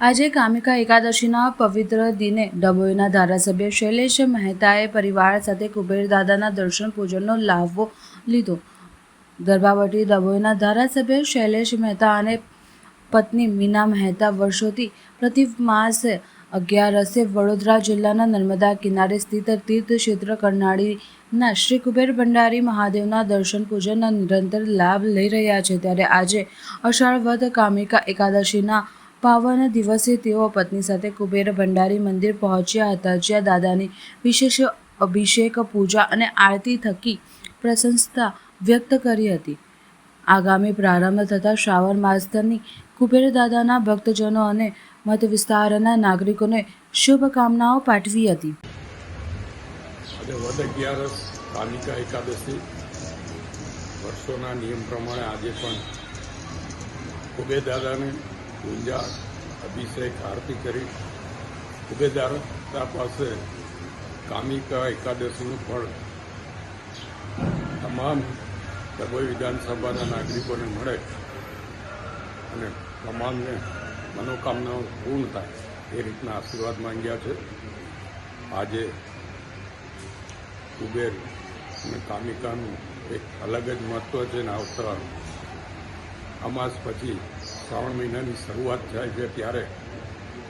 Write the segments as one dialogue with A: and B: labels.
A: આજે કામિકા એકાદશીના પવિત્ર દિને ડભોઈના ધારાસભ્ય શૈલેષ મહેતાએ પરિવાર સાથે કુબેર દર્શન પૂજનનો લાભો લીધો. ગર્ભાવટી ડભોઈના ધારાસભ્ય શૈલેષ મહેતા અને પત્ની મીના મહેતા વર્ષોથી પ્રતિ માસ અગિયારસે વડોદરા જિલ્લાના નર્મદા કિનારે સ્થિત તીર્થ ક્ષેત્ર કરનાળીના શ્રી કુબેર ભંડારી મહાદેવના દર્શન પૂજનના નિરંતર લાભ લઈ રહ્યા છે. ત્યારે આજે અષાઢ વધ કામિકા એકાદશીના પાવન દિવસે તેઓ પત્ની સાથે કુબેર ભંડારી મંદિર પહોંચ્યા હતા, જ્યાં દાદાની વિશેષ અભિષેક, પૂજા અને આરતી થકી પ્રશંસા વ્યક્ત કરી હતી. આગામી પ્રારંભ થતા શ્રાવણ માસની કુબેર દાદાના ભક્તજનો અને મત વિસ્તારના નાગરિકોને શુભકામનાઓ પાઠવી હતી.
B: વર્ષોના નિયમ પ્રમાણે આજે પણ કુબેર દાદાને પૂજા અભિષેક, આરતી કરી. ઉભેદારતા પાસે કામિકા એકાદશીનું ફળ. તમામ ડભોઈ વિધાનસભાના નાગરિકોને મળે અને તમામને મનોકામનાઓ પૂર્ણ થાય એ રીતના આશીર્વાદ માંગ્યા છે. આજે કુબેર અને કામિકાનું એક અલગ જ મહત્ત્વ છે ને આવતા અમાસ પછી શ્રાવણ મહિનાની શરૂઆત થાય છે ત્યારે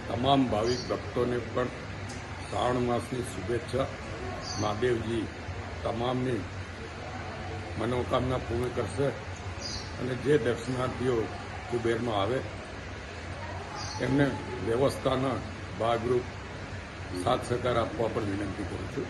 B: તમામ ભાવિક ભક્તોને પણ શ્રાવણ માસની શુભેચ્છા. મહાદેવજી તમામની મનોકામના પૂર્ણ કરશે અને જે દર્શનાર્થીઓ કુબેરમાં આવે, એમને વ્યવસ્થાના ભાગરૂપ સાથ સહકાર આપવા પર વિનંતી કરું છું.